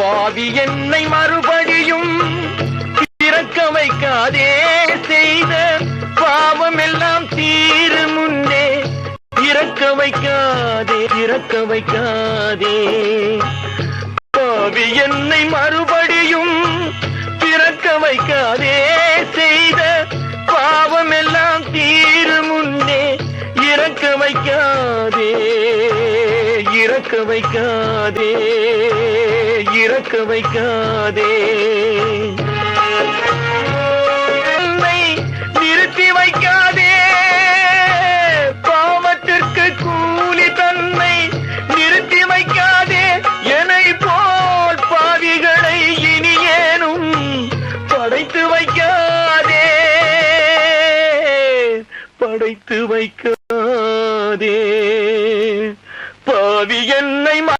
பாவி என்னை மறுபடியும் பிறக்க வைக்காதே செய்த பாவம் எல்லாம் தீரு முன்னே. இறக்க வைக்காதே இறக்க வைக்காதே. பாவி என்னை மறுபடியும் பிறக்க வைக்காதே செய்த பாவம் எல்லாம் தீரு முன்னே. இறக்க வைக்காதே இறக்க வைக்காதே. இறக்க வைக்காதே. என்னை நிறுத்தி வைக்காதே. பாவத்திற்கு கூலி தன்னை நிறுத்தி வைக்காதே. என்னை போல் பாவிகளை இனி ஏனும் படைத்து வைக்காதே. படைத்து வைக்காதே. பாவி என்னை